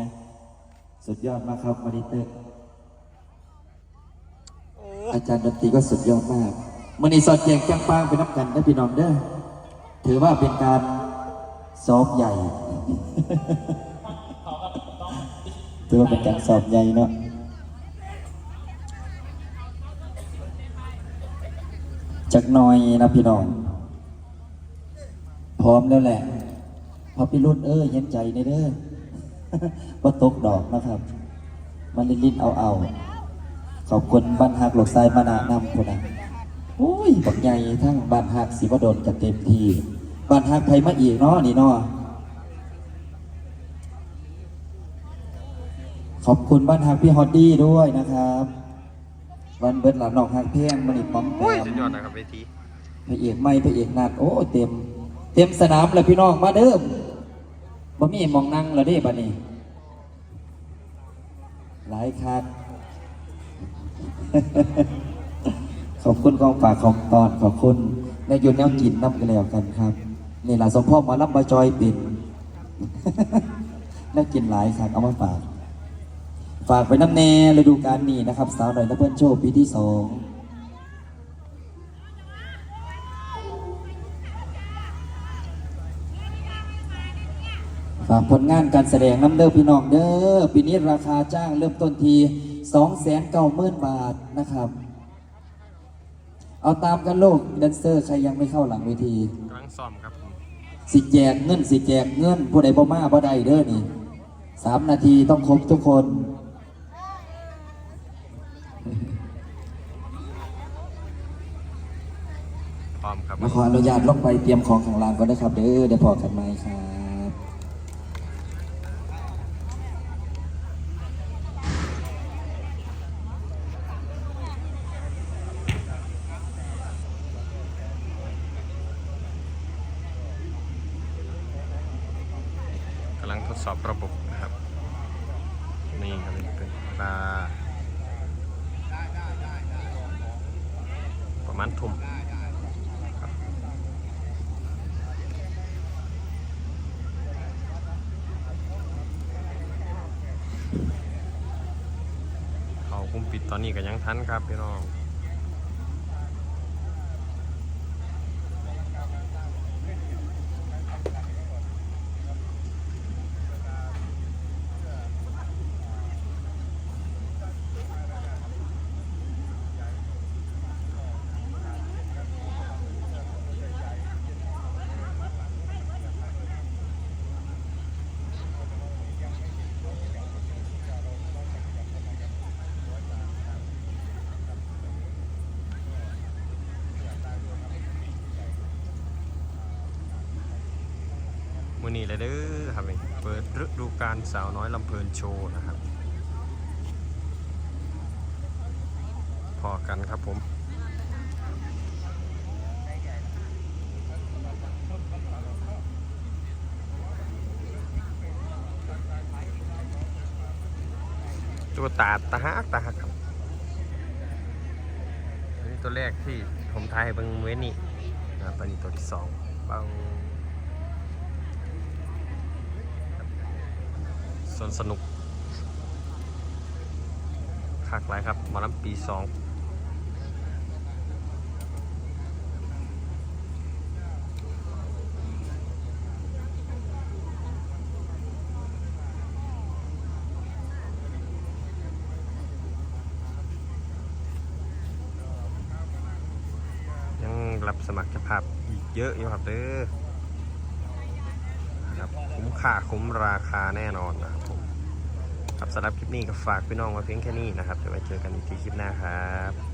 นะ สุดยอดมากครับมาริเตอร์อาจารย์ดนตรีก็สุดยอดมากมันนี้สอดแจงจังปางไปนับกันนะพี่น้องเด้อถือว่าเป็นการซ้อมใหญ่ถือว่าเป็นการสอบใหญ่เนาะจักหน่อยนะพี่น้อง พร้อมแล้วแหละ พอพี่รุ่นเอ้ยเย็นใจในเด้อ ว่าตกดอกนะครับ มันลิ้นๆเอาเอาๆขอบคุณบ้านหักหลกทรายมานานำคนนะโอ้ยบักใหญ่ทั้งบ้านหักสิวดลกันเต็มทีบ้านหักไทยมาอีกเนาะนี่เนาะขอบคุณบ้านหักพี่ฮอดดี้ด้วยนะครับวันเบิร์ดหลานนอกหักเพียงมันอีกป้อมแปโอ้ยมสุดยอดนะครับเวทีพระเอกไม่พระเอกนัดโอ้เต็ม เต็มสนามเลยพี่น้องมาเด้อ บ่มีมองนั่งแล้วด้บัดนี้ หลายคัก ขอบคุณกองฝากของตอนขอบคุณในายยนต์แนวกินน้ำกันแล้วกันครับ นี่แหละสมพ่อมาลับบาจอยปิ่นแนวกินหลายครับเอามาฝาก ฝากไปน้ำแน่ฤดูกาลนี้นะครับ สาวหน่อยและเพื่อนโชว์ปีที่สองากผลงานการแสดงน้ำเด้อพี่น้องเด้อปีนี้ราคาจ้างเริ่มต้นที2 9 0 0 0 0 บาทนะครับ เอาตามกันโลกแดนเซอร์ใครยังไม่เข้าหลังเวทีกำลังซ้อมครับผมสิแจกเงินสิแจกเงินผู้ใดบ่มาบ่ได้เด้อนี่สามนาทีต้องครบทุกคนพร้อมครับมาขออนุญาตลงไปเตรียมของข้างล่างก่อนนะครับ เด้อเดี๋ยวพอกันไหมครับ กำลัง ทดสอบระบบนะครับ นี่ครับเป็นเวลาประมาณทุ่มเขาคุมปิดตอนนี้ก็ยังทันครับพี่น้อง นี้เลยเด้อครับเปิดฤดูกาลสาวน้อยลำเพลินโชว์นะครับ พอกันครับผมตัวตาตาฮักตาฮักครับนนี้ตัวแรกที่ผมทายเบิ่งเวนนี่อ่าตอนนี้ตัวที่สองเบา สวนสนุกคักหลายครับหมอลำปีสองยังรับสมัครเจ้าภาพอีกเยอะอยู่ครับเด้อครับคุ้มค่าคุ้มราคาแน่นอนนะครับ ครับสำหรับคลิปนี้ก็ฝากพี่น้องไว้เพียงแค่นี้นะครับเดี๋ยวไว้เจอกันอีกทีคลิปหน้าครับ